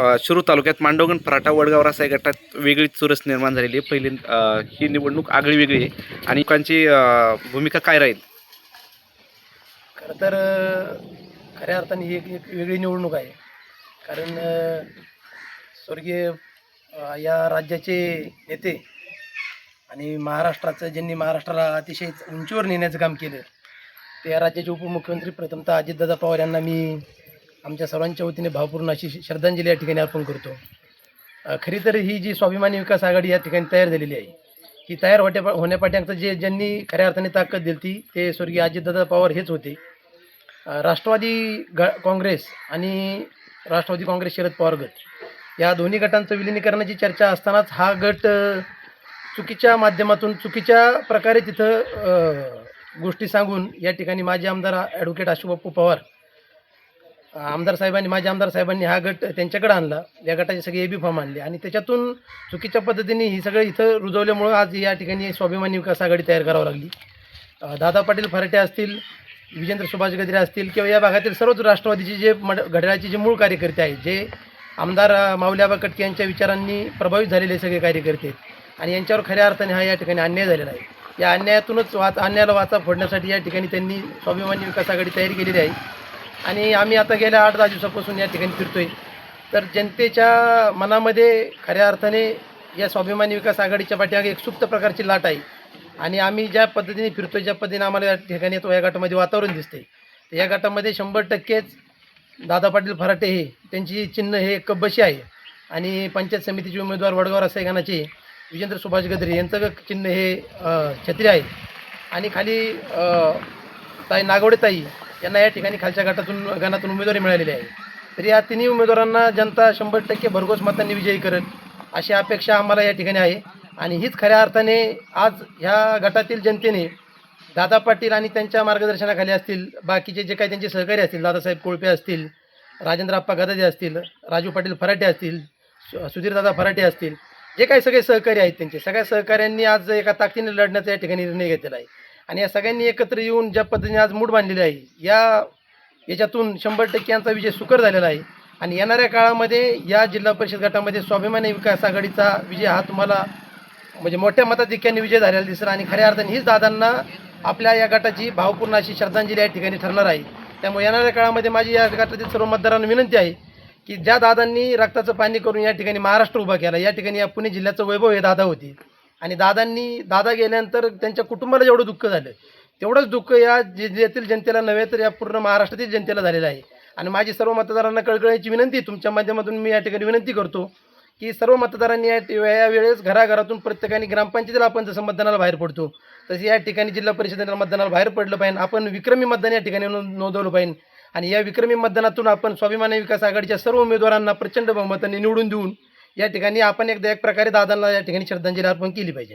अ, शिरूर तालुक्यात मांडवगण फराटा वडगाव रासाय गटात वेगळी चुरस निर्माण झालेली आहे. पहिली ही निवडणूक आगळी वेगळी आहे. आणि लोकांची भूमिका काय राहील? खरं तर खऱ्या अर्थाने ही एक एक वेगळी निवडणूक आहे. कारण स्वर्गीय या राज्याचे नेते आणि महाराष्ट्राचं ज्यांनी महाराष्ट्राला अतिशय उंचीवर नेण्याचं काम केलं त्या राज्याचे उपमुख्यमंत्री प्रथमतः अजितदादा पवार यांना मी आमच्या सर्वांच्या वतीने भावपूर्ण अशी श्रद्धांजली या ठिकाणी अर्पण करतो. खरी तर ही जी स्वाभिमानी विकास आघाडी या ठिकाणी तयार झालेली आहे ही तयार होट्या होण्यापाठ्यांचं जे ज्यांनी खऱ्या अर्थाने ताकद दिली ती ते स्वर्गीय अजितदादा पवार हेच होते. राष्ट्रवादी ग काँग्रेस आणि राष्ट्रवादी काँग्रेस शरद पवार गट या दोन्ही गटांचं विलिनीकरणाची चर्चा असतानाच हा गट चुकीच्या माध्यमातून चुकीच्या प्रकारे तिथं गोष्टी सांगून या ठिकाणी माजी आमदार ॲडव्होकेट अशोकबापू पवार आमदार साहेबांनी माजी आमदार साहेबांनी हा गट त्यांच्याकडे आणला. या गटाचे सगळे ए बी फॉर्म आणले. आणि त्याच्यातून चुकीच्या पद्धतीने ही सगळं इथं रुजवल्यामुळं आज या ठिकाणी स्वाभिमानी विकास आघाडी तयार करावी लागली. दादा पाटील फराटे असतील विजेंद्र सुभाष गजरे असतील किंवा या भागातील सर्वच राष्ट्रवादीचे जे मड घड्याळाचे जे मूळ कार्यकर्ते आहेत जे आमदार माऊल्याबा कटके यांच्या विचारांनी प्रभावित झालेले सगळे कार्यकर्ते आहेत. आणि यांच्यावर खऱ्या अर्थाने हा या ठिकाणी अन्याय झालेला आहे. या अन्यायातूनच वाच अन्यायाला वाचा फोडण्यासाठी या ठिकाणी त्यांनी स्वाभिमानी विकास आघाडी तयारी केलेली आहे. आणि आम्ही आता गेल्या आठ दहा दिवसापासून या ठिकाणी फिरतोय. तर जनतेच्या मनामध्ये खऱ्या अर्थाने या स्वाभिमानी विकास आघाडीच्या पाठीमागे एक सुप्त प्रकारची लाट आहे. आणि आम्ही ज्या पद्धतीने फिरतोय ज्या पद्धतीने आम्हाला या ठिकाणी येतो या गटामध्ये वातावरण दिसते तर या गटामध्ये शंभर टक्केच दादा पाटील फराटे हे त्यांची चिन्ह हे कब्बशी आहे. आणि पंचायत समितीचे उमेदवार वडगाव रसायगानाचे विजेंद्र सुभाष गद्रे यांचं चिन्ह हे छत्री आहे. आणि खाली ताई नागवडे ताई यांना या ठिकाणी खालच्या गटातून गणातून उमेदवारी मिळालेली आहे. तर या तिन्ही उमेदवारांना जनता शंभर टक्के भरघोस मतांनी विजयी करेल अशी अपेक्षा आम्हाला या ठिकाणी आहे. आणि हीच खऱ्या अर्थाने आज ह्या गटातील जनतेने दादा पाटील आणि त्यांच्या मार्गदर्शनाखाली असतील बाकीचे जे काही त्यांचे सहकारी असतील दादासाहेब कोळपे असतील राजेंद्र अप्पा गदाजे असतील राजू पाटील फराटे असतील सु- सुधीरदादा फराटे असतील जे काही सगळे सहकारी आहेत त्यांचे सगळ्या सहकाऱ्यांनी आज एका ताकदीने लढण्याचा या ठिकाणी निर्णय घेतलेला आहे. आणि या सगळ्यांनी एकत्र येऊन ज्या पद्धतीने आज मूड बांधलेली आहे या याच्यातून शंभर टक्के यांचा विजय सुकर झालेला आहे. आणि येणाऱ्या काळामध्ये या जिल्हा परिषद गटामध्ये स्वाभिमानी विकास आघाडीचा विजय हा तुम्हाला म्हणजे मोठ्या मताधिक्याने विजय झालेला दिसेल आणि खऱ्या अर्थाने हीच दादांना आपल्या या गटाची भावपूर्ण अशी श्रद्धांजली या ठिकाणी ठरणार आहे. त्यामुळे येणाऱ्या काळामध्ये माझी या गटातील सर्व मतदारांना विनंती आहे की ज्या दादांनी रक्ताचं पाणी करून या ठिकाणी महाराष्ट्र उभा केला या ठिकाणी या पुणे जिल्ह्याचं वैभव हे दादा होते. आणि दादांनी दादा गेल्यानंतर त्यांच्या कुटुंबाला जेवढं दुःख झालं तेवढंच दुःख या जिल्ह्यातील जनतेला नव्हे तर या पूर्ण महाराष्ट्रातील जनतेला झालेलं आहे. आणि माझी सर्व मतदारांना कळकळण्याची विनंती तुमच्या माध्यमातून मी या ठिकाणी विनंती करतो की सर्व मतदारांनी या या वेळेस घराघरातून प्रत्येकाने ग्रामपंचायतीला आपण जसं मतदानाला बाहेर पडतो तसं या ठिकाणी जिल्हा परिषदेला मतदानाला बाहेर पडलं पाहिजे. आपण विक्रमी मतदान या ठिकाणी नोंदवलं पाहिजे. आणि या विक्रमी मतदानातून आपण स्वाभिमानी विकास आघाडीच्या सर्व उमेदवारांना प्रचंड बहुमताने निवडून देऊन या ठिकाणी आपण एकदा एक प्रकारे दादांना या ठिकाणी श्रद्धांजली अर्पण केली पाहिजे.